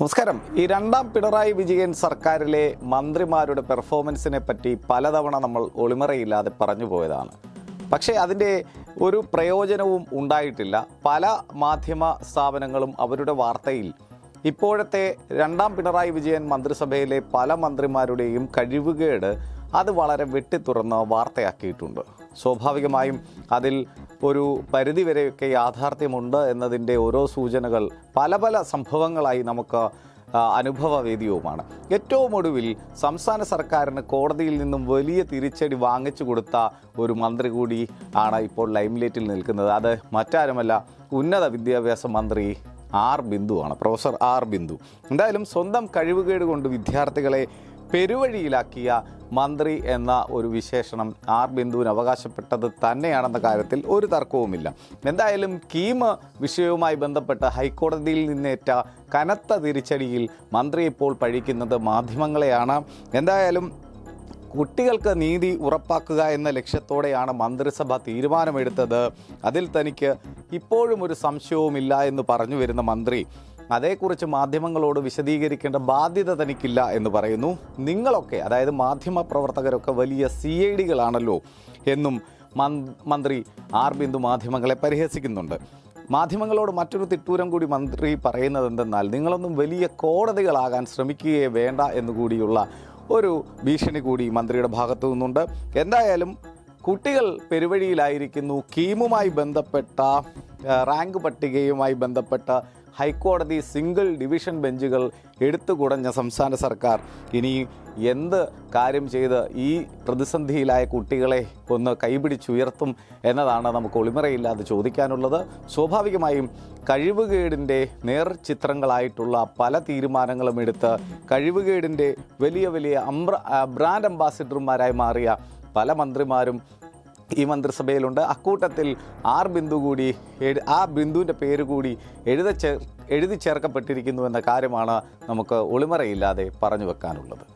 നമസ്കാരം. ഈ രണ്ടാം പിണറായി വിജയൻ സർക്കാരിലെ മന്ത്രിമാരുടെ പെർഫോമൻസിനെ പറ്റി പലതവണ നമ്മൾ ഒളിമറയില്ലാതെ പറഞ്ഞു പോയതാണ്. പക്ഷേ അതിന്റെ ഒരു പ്രയോജനവും ഉണ്ടായിട്ടില്ല. പല മാധ്യമ സ്ഥാപനങ്ങളും അവരുടെ വാർത്തയിൽ ഇപ്പോഴത്തെ രണ്ടാം പിണറായി വിജയൻ മന്ത്രിസഭയിലെ പല മന്ത്രിമാരുടെയും കഴിവുകേട് അത് വളരെ വെട്ടിത്തുറന്ന് വാർത്തയാക്കിയിട്ടുണ്ട്. സ്വാഭാവികമായും അതിൽ ഒരു പരിധിവരെയൊക്കെ യാഥാർത്ഥ്യമുണ്ട് എന്നതിന്റെ ഓരോ സൂചനകൾ പല പല സംഭവങ്ങളായി നമുക്ക് അനുഭവ വേദിയവുമാണ് ഏറ്റവും ഒടുവിൽ സംസ്ഥാന സർക്കാരിന് കോടതിയിൽ നിന്നും വലിയ തിരിച്ചടി വാങ്ങിച്ചു കൊടുത്ത ഒരു മന്ത്രി കൂടി ആണ് ഇപ്പോൾ ലൈംലൈറ്റിൽ നിൽക്കുന്നത്. അത് മറ്റാരുമല്ല ഉന്നത വിദ്യാഭ്യാസ മന്ത്രി ആർ ബിന്ദുവാണ് പ്രൊഫസർ ആർ ബിന്ദു. എന്തായാലും സ്വന്തം കഴിവുകേട് കൊണ്ട് വിദ്യാർത്ഥികളെ പെരുവഴിയിലാക്കിയ മന്ത്രി എന്ന ഒരു വിശേഷണം ആർ ബിന്ദുവിന് അവകാശപ്പെട്ടത് തന്നെയാണെന്ന കാര്യത്തിൽ ഒരു തർക്കവുമില്ല. എന്തായാലും കീം വിഷയവുമായി ബന്ധപ്പെട്ട് ഹൈക്കോടതിയിൽ നിന്നേറ്റ കനത്ത തിരിച്ചടിയിൽ മന്ത്രി ഇപ്പോൾ പഴിക്കുന്നത് മാധ്യമങ്ങളെയാണ്. എന്തായാലും കുട്ടികൾക്ക് നീതി ഉറപ്പാക്കുക എന്ന ലക്ഷ്യത്തോടെയാണ് മന്ത്രിസഭ തീരുമാനമെടുത്തത്. അതിൽ തനിക്ക് ഇപ്പോഴും ഒരു സംശയവുമില്ല എന്ന് പറഞ്ഞു വരുന്ന മന്ത്രി. അതേക്കുറിച്ച് മാധ്യമങ്ങളോട് വിശദീകരിക്കേണ്ട ബാധ്യത തനിക്കില്ല എന്ന് പറയുന്നു. നിങ്ങളൊക്കെ അതായത് മാധ്യമ പ്രവർത്തകരൊക്കെ വലിയ സി ഐ ഡികളാണല്ലോ എന്നും മന്ത്രി ആർ ബിന്ദു മാധ്യമങ്ങളെ പരിഹസിക്കുന്നുണ്ട്. മാധ്യമങ്ങളോട് മറ്റൊരു തിട്ടൂരം കൂടി മന്ത്രി പറയുന്നത് എന്തെന്നാൽ നിങ്ങളൊന്നും വലിയ കോടതികളാകാൻ ശ്രമിക്കുകയേ വേണ്ട എന്നുകൂടിയുള്ള ഒരു ഭീഷണി കൂടി മന്ത്രിയുടെ ഭാഗത്തു നിന്നുണ്ട്. എന്തായാലും കുട്ടികൾ പെരുവഴിയിലായിരിക്കുന്നു. കീമുമായി ബന്ധപ്പെട്ട റാങ്ക് പട്ടികയുമായി ബന്ധപ്പെട്ട ഹൈക്കോടതി സിംഗിൾ ഡിവിഷൻ ബെഞ്ചുകൾ എടുത്തു കുടഞ്ഞ സംസ്ഥാന സർക്കാർ. ഇനി എന്ത് കാര്യം ചെയ്ത് ഈ പ്രതിസന്ധിയിലായ കുട്ടികളെ ഒന്ന് കൈപിടിച്ചുയർത്തും എന്നതാണ് നമുക്ക് ഒളിമറയില്ലാതെ ചോദിക്കാനുള്ളത്. സ്വാഭാവികമായും കഴിവുകേടിന്റെ നേർചിത്രങ്ങളായിട്ടുള്ള പല തീരുമാനങ്ങളും എടുത്ത് കഴിവുകേടിന്റെ വലിയ വലിയ അംബ്ര ബ്രാൻഡ് അംബാസിഡർമാരായി മാറിയ പല മന്ത്രിമാരും ഈ മന്ത്രിസഭയിലുണ്ട്. അക്കൂട്ടത്തിൽ ആർ ബിന്ദു കൂടി ആ ബിന്ദുവിന്റെ പേര് കൂടി എഴുത എഴുതി ചേർക്കപ്പെട്ടിരിക്കുന്നു എന്ന കാര്യമാണ് നമുക്ക് ഒളിമറയില്ലാതെ പറഞ്ഞു വെക്കാനുള്ളത്.